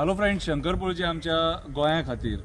Hello friend शंकरपूरची आमच्या गोंया खातीर.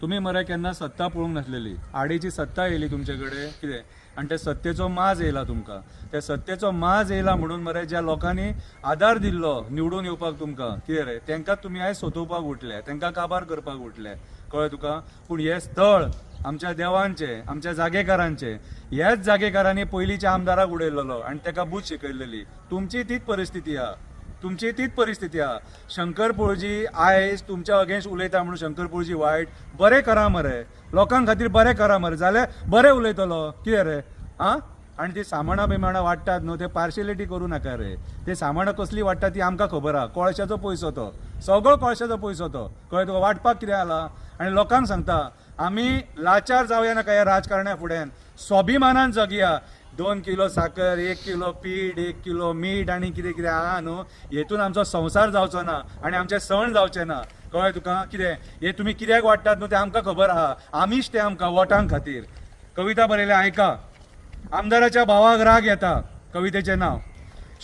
तुम्ही मरे केन्ना सत्ता पळोवंक नासलेली आडीची सत्ता येयली तुमचे कितें? आनी ते सत्तेचो माज येयला तुमकां. त्या सत्तेचो माज येयला म्हणून मरे ज्या लोकांनी आदार दिल्लो निवडून येवपाक तुमकां कितें रे? तांकां तुमी आयज सोदोवपाक उठले तांकां काबार करपाक उठले. कळ्ळें तुका? पूण हे स्थळ आमच्या देवांचे आमच्या जागेकारांचे ह्याच जागेकारांनी पयलींच्या आमदाराक उडयल्लो आनी ताका बूथ शिकयलेली तुमची तीच परिस्थिती आहा तुमची तीच परिस्थिती आहा. शंकर पोळजी आयज तुमच्या अगेन्स्ट उलयता म्हणून शंकर पोळजी वायट बरें करा मरे लोकां खातीर बरें करा मरे जाल्यार बरें उलयतलो. कितें रे आं आनी ते सामाणां बिमाणा वाडटात न्हू ते पार्शियलिटी करूं नाका रे. ते सामाणां कसली वाडटा ती आमकां खबर आहा. कोळशाचो पयसो तो सगळो कोळशाचो पयसो तो कळ्ळें तुका? वाटपाक कितें आला? आनी लोकांक सांगता आमी लाचार जावया नाका ह्या राजकारण्या फुड्यान. स्वाभिमानान जगया. दोन किलो साखर एक किलो पीठ एक किलो मीठ आनी कितें कितें आहा न्हू हेतून आमचो संवसार जावचो ना आनी आमचे सण जावचे ना. कळ्ळें तुका? कितें? हे तुमी कित्याक वाडटात न्हू तें आमकां खबर आहा. आमीच ते आमकां वोटांक खातीर. कविता बरयल्या आयका आमदाराच्या भावाक राग येता. कवितेचें नांव.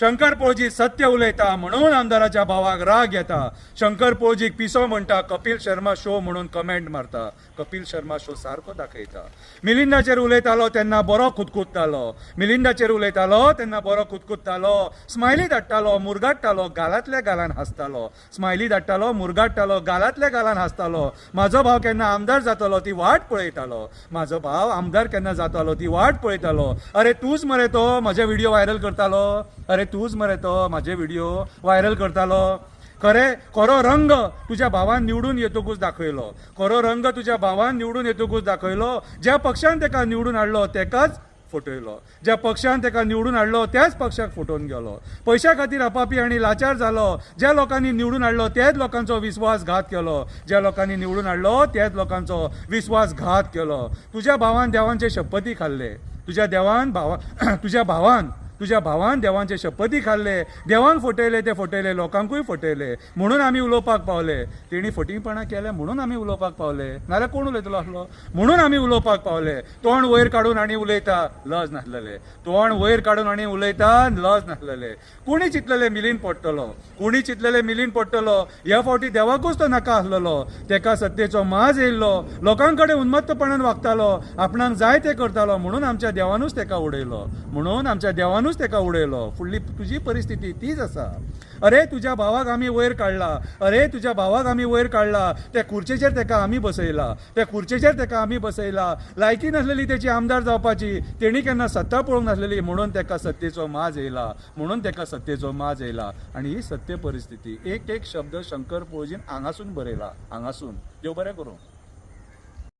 शंकर पोळजी सत्य उलयता म्हणून आमदाराच्या भावाक राग येता. शंकर पोळजीक पिसो म्हणटा कपिल शर्मा शो म्हणून कमेंट मारता. कपिल शर्मा शो सारको दाखयता. मिलिंदाचेर उलयतालो तेन्ना बरो खुदकुदतालो मिलिंदाचेर उलयतालो तेन्ना बरो खुदकुदतालो स्मायली धाडटालो मुरगाडटालो गालांतल्या गालान हांसतालो. स्मायली धाडटालो मुरगाडटालो गालांतल्या गालान हांसतालो. म्हाजो भाव केन्ना आमदार जातलो ती वाट पळयतालो. म्हाजो भाव आमदार केन्ना जातालो ती वाट पळयतालो. अरे तूच मरे तो म्हजे व्हिडिओ व्हायरल करतालो. अरे तूच मरे तो म्हाजे व्हिडिओ व्हायरल करतालो. खरे खरो रंग तुझ्या भावान निवडून येतकूच दाखयलो खरो रंग तुझ्या भावान निवडून येतकूच दाखयलो ज्या पक्षान तेका निवडून हाडलो तेकाच फटयलो. ज्या पक्षान तेका निवडून हाडलो त्याच पक्षाक फटोवन गेलो. पयशा खातीर आपापी आनी लाचार जालो ज्या लोकांनी निवडून हाडलो त्याच लोकांचो विस्वासघात केलो. ज्या लोकांनी निवडून हाडलो त्याच लोकांचो विस्वासघात केलो. तुझ्या भावान देवांचे शपथी खाल्ले. तुझ्या देवान भावा तुझ्या भावान तुझ्या भावान देवांचे शपथी खाल्ले देवांक फटयले ते फटयले लोकांकूय फटयले. म्हणून आमी उलोवपाक पावले. तेणी फटींगपणां केले म्हणून आमी उलोवपाक पावले. नाल्यार कोण उलयतलो आसलो म्हणून आमी उलोवपाक पावले. तोंड वयर काडून आनी उलयता लज नासलेले. तोंड वयर काडून आनी उलयता लज नासलेले. कोणी चिंतलेले मिलीन पडटलो? कोणी चिंतलेले मिलीन पडटलो? ह्या फावटी देवाकूच तो नाका आसलेलो. तेका सत्तेचो माज येयल्लो. लोकां कडेन उन्मत्तपणान वागतालो. आपणाक जाय ते करतालो. म्हणून आमच्या देवानूच तेका उडयलो. म्हणून आमच्या देवानूच तेका उडयलो फुडली तुजी परिस्थिती तीच आसा अरे तुज्या भावाक आमी वयर काडला अरे तुज्या भावाक आमी वयर काडला त्या खुर्चेचेर तेका आमी बसयला. त्या खुर्चेचेर तेका आमी बसयला. लायकी नासलेली तेची आमदार जावपाची. तेणी केन्ना सत्ता पळोवंक नासलेली म्हणून तेका सत्तेचो माज येयला. म्हणून तेका सत्तेचो माज येयला. आनी ही सत्य परिस्थिती. एक एक शब्द शंकर पोळजीन हांगासून बरयला. हांगासून. देव बरें करूं.